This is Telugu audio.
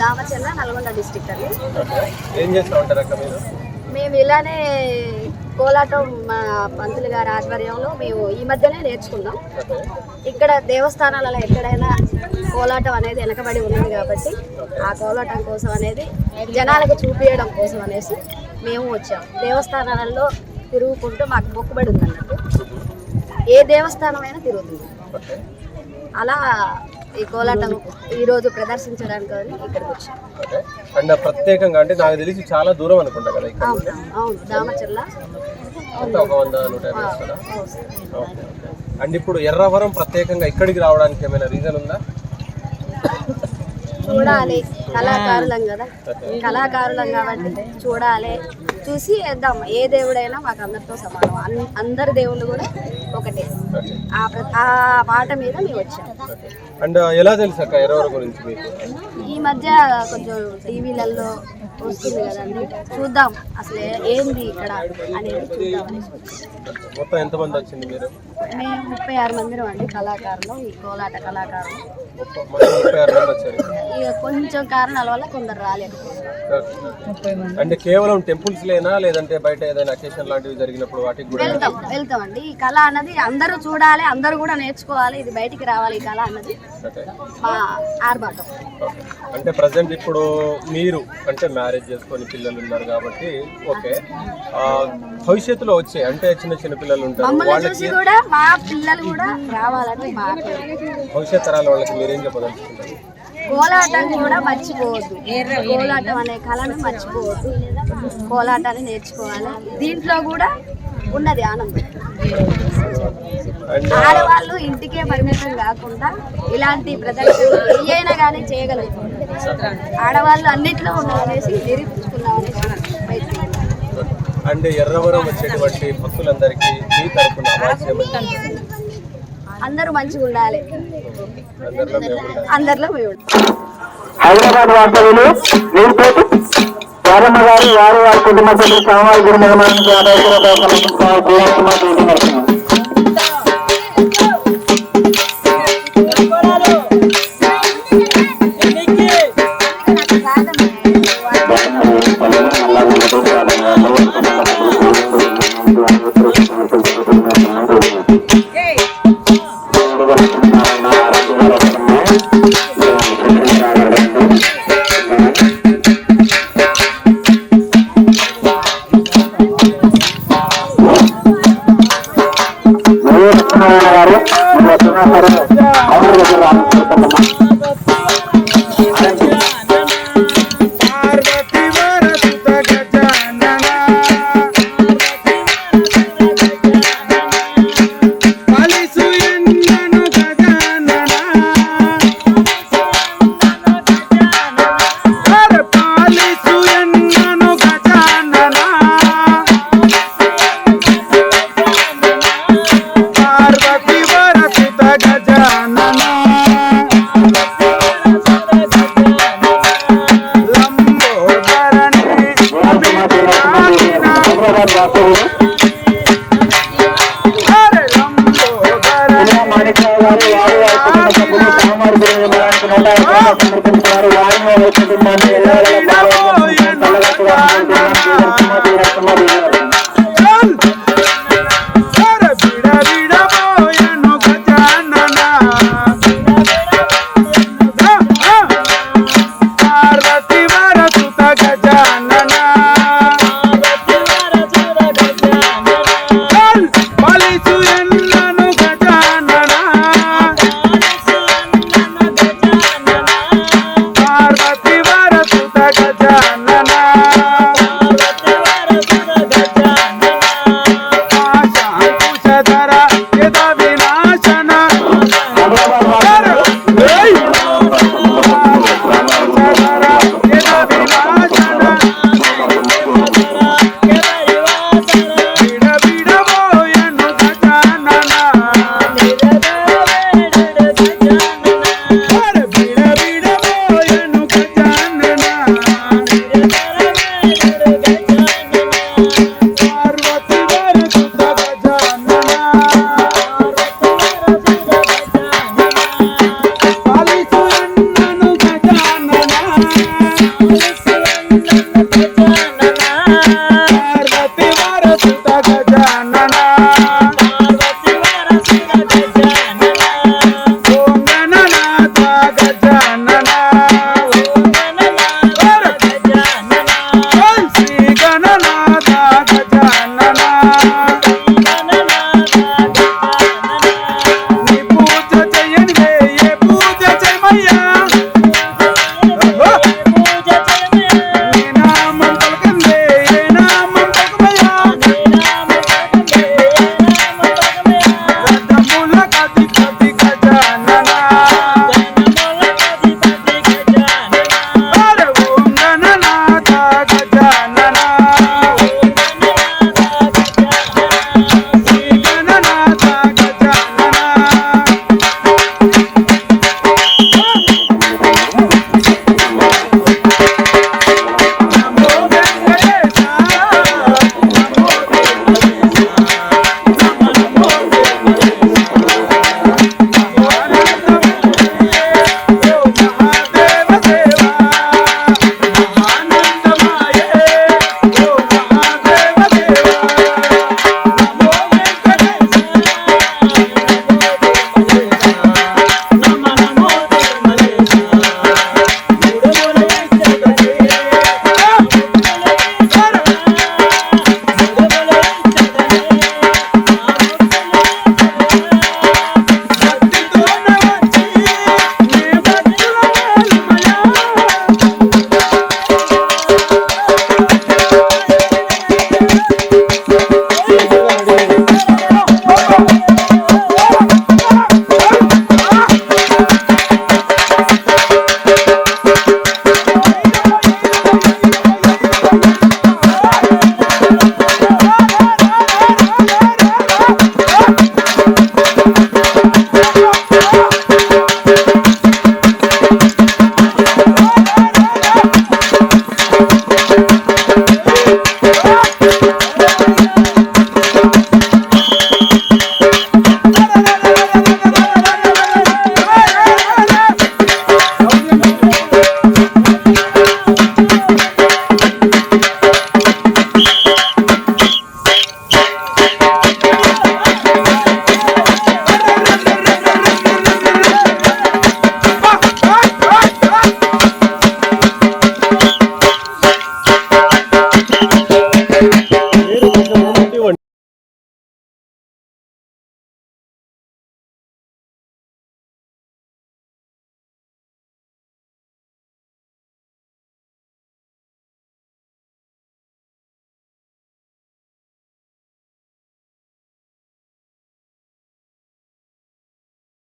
దామచర్ల నల్గొండ డిస్టిక్ అండి. ఏం చేస్తూ ఉంటారు అక్క మీరు? మేము ఇలానే కోలాటం మా పంతులు గారి ఆధ్వర్యంలో మేము ఈ మధ్యనే నేర్చుకున్నాం. ఇక్కడ దేవస్థానాలలో ఎక్కడైనా కోలాటం అనేది వెనకబడి ఉన్నది కాబట్టి ఆ కోలాటం కోసం అనేది జనాలకు చూపించడం కోసం అనేసి మేము వచ్చాం. దేవస్థానాలలో తిరుగుకుంటూ మాకు మొక్కుబడి ఉందన్నట్టు ఏ దేవస్థానమైనా తిరుగుతుంది. అలా ఈ కోలాటం ఈరోజు ప్రదర్శించడానికి ఇక్కడికి వచ్చాం. అండ్ ప్రత్యేకంగా అంటే నాకు తెలిసి చాలా దూరం అనుకుంటా కదా ఇక్కడ అవును దామచర్ల. ఒక వంద నూట అండ్ ఇప్పుడు ఎర్రవరం ప్రత్యేకంగా ఇక్కడికి రావడానికి ఏమైనా రీజన్ ఉందా? చూడాలి. కళాకారులం కదా. కళాకారులం కాబట్టి చూడాలి. చూసి వేద్దాం. ఏ దేవుడైనా మాకు అందరితో సమానం. అందరి దేవుళ్ళు కూడా ఒకటే. ఆ మాట మీద మేము అండ్ ఎలా తెలుసు అక్క ఎర్రవరం గురించి మీకు? ఈ మధ్య కొంచెం టీవీలలో వస్తుంది కదండి చూద్దాం అసలు ఏంది ఇక్కడ అనేది చూద్దాం. అనేసి. మొత్తం ఎంతమంది వచ్చింది మీరు? మేము ముప్పై ఆరు మంది అండి కళాకారులు ఈ కోలాట కళాకారులు. కొంచెం కారణాల వల్ల కొందరు రాలేకపోయారు అంటే కేవలం టెంపుల్స్ లేనా లేదంటే బయట ఏదైనా అకేషన్ లాంటివి జరిగినప్పుడు వాటికి కూడా వెళ్తాం వెళ్తాం అండి. ఈ కళ అన్నది అందరూ చూడాలి అందరూ కూడా నేర్చుకోవాలి ఇది బయటికి రావాలి ఈ కళ అన్నది మా ఆర్భాటం. అంటే ప్రజెంట్ ఇప్పుడు మీరు అంటే మ్యారేజ్ చేసుకొని పిల్లలు ఉన్నారు కాబట్టి ఓకే. భవిష్యత్తులో వచ్చే అంటే చిన్న చిన్న పిల్లలు ఉంటారు వాళ్ళకి చూసి కూడా మా పిల్లలు కూడా రావాలని. భవిష్యత్ తరాల వాళ్ళకి మీరేం చెప్పదలుచుకుంటారు కోలాటం కూడా మర్చిపోవద్దు. కోలాటం అనే కళను మర్చిపోవద్దు. కోలాటాన్ని నేర్చుకోవాలి. దీంట్లో కూడా ఉన్నది ఆనందం. ఆడవాళ్ళు ఇంటికే పరిమితం కాకుండా ఇలాంటి ప్రదర్శనలు ఏయైనా కానీ చేయగలుగుతారు. ఆడవాళ్ళు అన్నిట్లో ఉన్నారనేసి నిరూపించుకున్నాం అనేసి బయటికి అండ్ ఎర్రవరం వచ్చేటువంటి భక్తులందరికీ మీ అవాచ్యం అందరూ మంచిగా ఉండాలి. అందరిలో మేము హైదరాబాద్ వాస్తవ్యులు వారమ్మ గారు వారు వారి కుటుంబ సభ్యులు స్వామివారి గుడి నిర్మాణానికి ఆదాయ గారు మన గారు అందరూ దగ్గర నూట యాభై కుటుంబాలు వారి కుటుంబాన్ని thank you